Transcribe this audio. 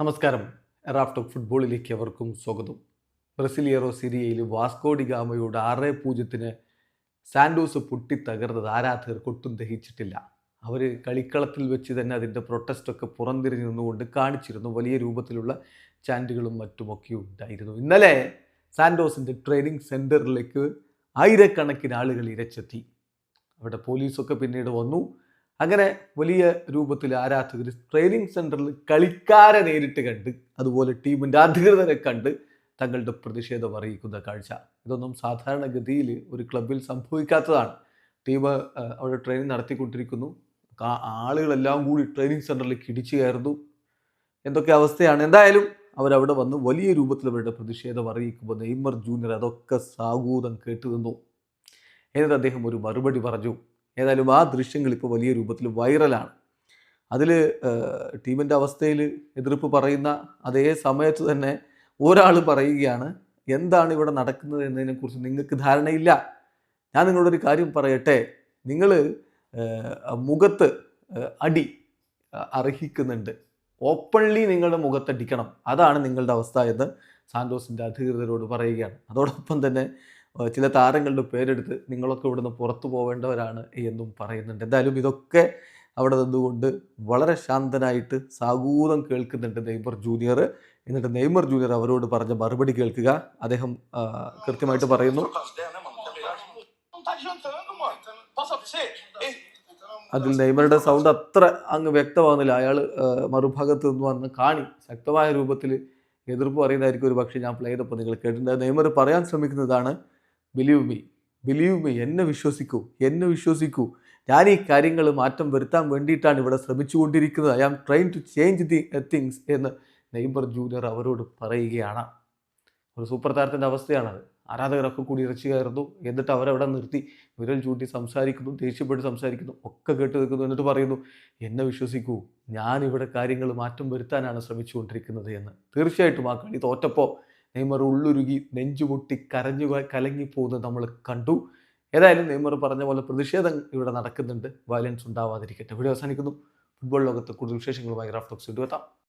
നമസ്കാരം. എറാഫ്റ്റർ ഫുട്ബോളിലേക്ക് അവർക്കും സ്വാഗതം. ബ്രസീലിയറോ സിരിയയിൽ വാസ്കോഡി ഗാമയോട് ആറ് പൂജ്യത്തിന് സാൻഡോസ് പൊട്ടി തകർന്നത് ആരാധകർക്ക് ഒട്ടും ദഹിച്ചിട്ടില്ല. അവർ കളിക്കളത്തിൽ വെച്ച് തന്നെ അതിന്റെ പ്രൊട്ടസ്റ്റൊക്കെ പുറംതിരിഞ്ഞു നിന്നുകൊണ്ട് കാണിച്ചിരുന്നു. വലിയ രൂപത്തിലുള്ള ചാൻഡുകളും മറ്റുമൊക്കെ ഉണ്ടായിരുന്നു. ഇന്നലെ സാൻഡോസിന്റെ ട്രെയിനിങ് സെന്ററിലേക്ക് ആയിരക്കണക്കിന് ആളുകൾ ഇരച്ചെത്തി. അവിടെ പോലീസൊക്കെ പിന്നീട് വന്നു. അങ്ങനെ വലിയ രൂപത്തിൽ ആരാധകർ ട്രെയിനിങ് സെന്ററിൽ കളിക്കാരെ നേരിട്ട് കണ്ട് അതുപോലെ ടീമിന്റെ അധികൃതരെ കണ്ട് തങ്ങളുടെ പ്രതിഷേധം അറിയിക്കുന്ന കാഴ്ച. ഇതൊന്നും സാധാരണഗതിയിൽ ഒരു ക്ലബിൽ സംഭവിക്കാത്തതാണ്. ടീം അവിടെ ട്രെയിനിങ് നടത്തിക്കൊണ്ടിരിക്കുന്നു. ആളുകളെല്ലാം കൂടി ട്രെയിനിങ് സെന്ററിലേക്ക് ഇടിച്ചു കയറുന്നു. എന്തൊക്കെ അവസ്ഥയാണ്? എന്തായാലും അവരവിടെ വന്ന് വലിയ രൂപത്തിൽ അവരുടെ പ്രതിഷേധം അറിയിക്കുമ്പോൾ നെയ്മർ ജൂനിയർ അതൊക്കെ സാഗൂതം കേട്ടു നിന്നു എന്നിട്ട് അദ്ദേഹം ഒരു മറുപടി പറഞ്ഞു. ഏതായാലും ആ ദൃശ്യങ്ങൾ ഇപ്പോൾ വലിയ രൂപത്തിൽ വൈറലാണ്. അതിൽ ടീമിന്റെ അവസ്ഥയിൽ എതിർപ്പ് പറയുന്ന അതേ സമയത്ത് തന്നെ ഒരാൾ പറയുകയാണ് എന്താണ് ഇവിടെ നടക്കുന്നത് എന്നതിനെക്കുറിച്ച് നിങ്ങൾക്ക് ധാരണയില്ല. ഞാൻ നിങ്ങളോടൊരു കാര്യം പറയട്ടെ. നിങ്ങൾ മുഖത്ത് അടി അർഹിക്കുന്നുണ്ട്. ഓപ്പൺലി നിങ്ങളുടെ മുഖത്തടിക്കണം. അതാണ് നിങ്ങളുടെ അവസ്ഥ എന്ന് സാന്റോസിന്റെ അധികൃതരോട് പറയുകയാണ്. അതോടൊപ്പം തന്നെ ചില താരങ്ങളുടെ പേരെടുത്ത് നിങ്ങളൊക്കെ ഇവിടുന്ന് പുറത്തു പോവേണ്ടവരാണ് എന്നും പറയുന്നുണ്ട്. എന്തായാലും ഇതൊക്കെ അവിടെ നിന്നുകൊണ്ട് വളരെ ശാന്തനായിട്ട് സാഗൂതം കേൾക്കുന്നുണ്ട് നെയ്മർ ജൂനിയർ. എന്നിട്ട് നെയ്മർ ജൂനിയർ അവരോട് പറഞ്ഞ മറുപടി കേൾക്കുക. അദ്ദേഹം കൃത്യമായിട്ട് പറയുന്നു. അതിൽ നെയ്മറുടെ സൗണ്ട് അത്ര അങ്ങ് വ്യക്തമാകുന്നില്ല. അയാൾ മറുഭാഗത്ത് നിന്ന് വന്ന് കാണി. ശക്തമായ രൂപത്തിൽ എതിർപ്പ് പറയുന്നതായിരിക്കും ഒരു പക്ഷേ ഞാൻ പ്ലേ ചെയ്തപ്പോൾ നിങ്ങൾ കേട്ടിട്ടുണ്ട്. നെയ്മർ പറയാൻ ശ്രമിക്കുന്നതാണ്. ബിലീവ് മീ ബിലീവ് മീ എന്നെ വിശ്വസിക്കൂ എന്നെ വിശ്വസിക്കൂ. ഞാൻ ഈ കാര്യങ്ങൾ മാറ്റം വരുത്താൻ വേണ്ടിയിട്ടാണ് ഇവിടെ ശ്രമിച്ചുകൊണ്ടിരിക്കുന്നത്. I am trying to change the things എന്ന് നെയ്മർ ജൂനിയർ അവരോട് പറയുകയാണ്. ഒരു സൂപ്പർ താരത്തിന്റെ അവസ്ഥയാണത് ആരാധകരൊക്കെ കൂടി ഇറച്ചി കയറുന്നു എന്നിട്ട് അവരവിടെ നിർത്തി വിരൽ ചൂണ്ടി സംസാരിക്കുന്നു ദേഷ്യപ്പെട്ട് സംസാരിക്കുന്നു ഒക്കെ കേട്ട് നിൽക്കുന്നു എന്നിട്ട് പറയുന്നു എന്നെ വിശ്വസിക്കൂ ഞാനിവിടെ കാര്യങ്ങൾ മാറ്റം വരുത്താനാണ് ശ്രമിച്ചുകൊണ്ടിരിക്കുന്നത് എന്ന്. തീർച്ചയായിട്ടും ആ കളി തോറ്റപ്പോൾ നെയ്മർ ഉള്ളുരുകി നെഞ്ചുപൊട്ടി കരഞ്ഞു കലങ്ങി പോകുന്നത് നമ്മൾ കണ്ടു. ഏതായാലും നെയ്മർ പറഞ്ഞ പോലെ പ്രതിഷേധം ഇവിടെ നടക്കുന്നുണ്ട്. വയലൻസ് ഉണ്ടാവാതിരിക്കട്ടെ. ഇവിടെ അവസാനിക്കുന്നു. ഫുട്ബോൾ ലോകത്ത് കൂടുതൽ വിശേഷങ്ങളുമായി റാഫ്റ്റോക്സ് എത്താം.